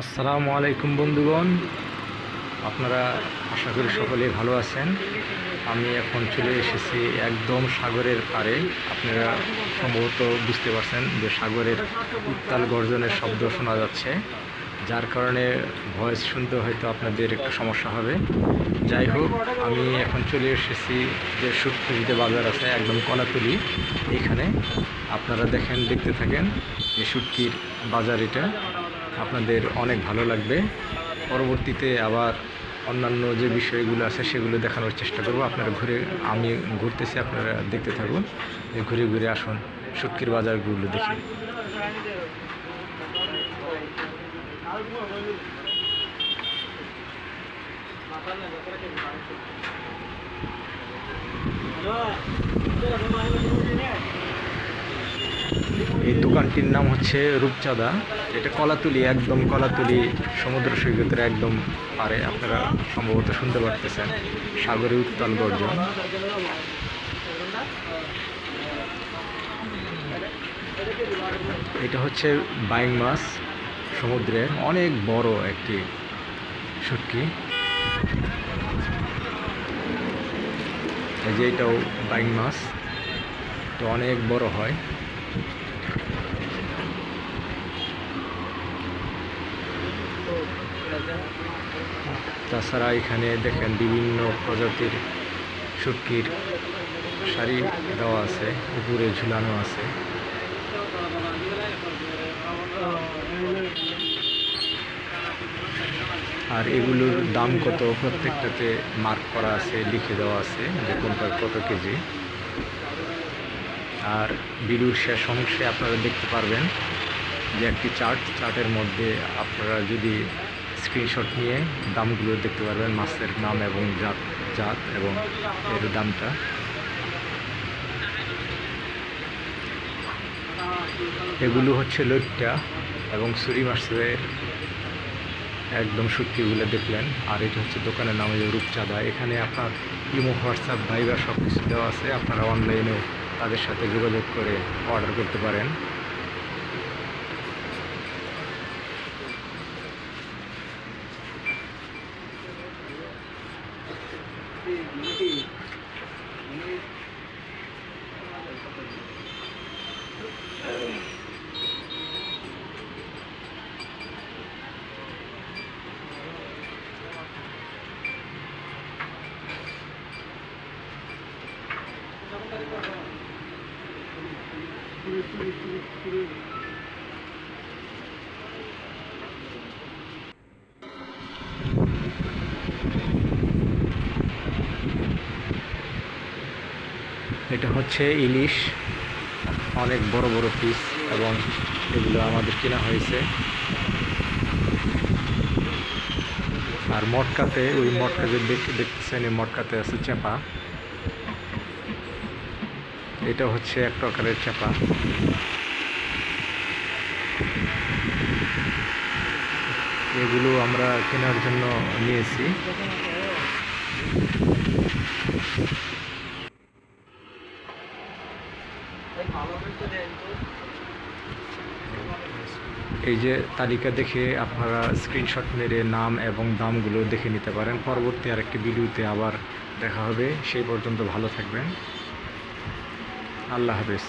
আসসালামু আলাইকুম বন্ধুগণ। আপনারা আশা করি সকলে ভালো আছেন। আমি এখন চলে এসেছি একদম সাগরের পাড়ে। আপনারা সম্ভবত বুঝতে পারছেন যে সাগরের উত্তাল গর্জনের শব্দ শোনা যাচ্ছে, যার কারণে ভয়েস শুনতে হয়তো আপনাদের একটু সমস্যা হবে। যাই হোক, আমি এখন চলে এসেছি যে সুটকুলিতে বাজার আছে, একদম কলাতুলি, এখানে। আপনারা দেখেন, দেখতে থাকেন যে সুটকির বাজার এটা। আপনাদের অনেক ভালো লাগবে। পরবর্তীতে আবার অন্যান্য যে বিষয়গুলো আছে, সেগুলো দেখানোর চেষ্টা করব। আপনারা ঘুরে, আমি ঘুরতেছি, আপনারা দেখতে থাকুন। ঘুরে ঘুরে আসুন, সুটকির বাজারগুলো দেখি। এই দোকানটির নাম হচ্ছে রূপচাঁদা। এটা কলাতুলি, একদম কলাতুলি সমুদ্র সৈকতের একদম পারে আপনারা সম্ভবত শুনতে পারতেছেন, সাগরে উত্তাল গর্জন। এটা হচ্ছে বাইং মাছ সমুদ্রের অনেক বড় একটি শুটকি এই যে এটাও বাইং মাছ তো অনেক বড় হয়। তাছাড়া এখানে দেখেন বিভিন্ন প্রজাতির শুটকির শাড়ি দেওয়া আছে, উপরে ঝুলানো আছে। আর এগুলোর দাম কত প্রত্যেকটাতে মার্ক করা আছে, লিখে দেওয়া আছে, যে কোনটা কত কেজি। আর ভিডিওর শেষ অংশে আপনারা দেখতে পারবেন যে একটি চার্ট চার্টের মধ্যে আপনারা যদি স্ক্রিনশট নিয়ে দামগুলো দেখতে পারবেন, মাছের নাম এবং জাত জাত এবং এর দামটা। এগুলো হচ্ছে লইট্টা এবং সুরি মাছের একদম সত্যিগুলো দেখলেন। আর এটা হচ্ছে দোকানের নাম হচ্ছে রূপচাঁদা। এখানে আপনার ইমো, হোয়াটসঅ্যাপ, ভাইবার সব কিছু দেওয়া আছে। আপনারা অনলাইনে তাদের সাথে যোগাযোগ করে অর্ডার করতে পারেন। 물이 눈이 하나가 있었거든요. Thank you. এটা হচ্ছে ইলিশ। অনেক বড় বড় পিস এবং এগুলো আমাদের কেনা হয়েছে। আর মটকাতে, ওই মটকা যে দেখতেছেন, এই মটকাতে আছে চেপা এটা হচ্ছে এক প্রকারের চেপা এগুলো আমরা কেনার জন্য নিয়েছি। এই যে তালিকা দেখে আপনারা স্ক্রিনশট মেরে নাম এবং দামগুলো দেখে নিতে পারেন। পরবর্তী আরেকটি ভিডিওতে আবার দেখা হবে। সেই পর্যন্ত ভালো থাকবেন। আল্লাহ হাফেজ।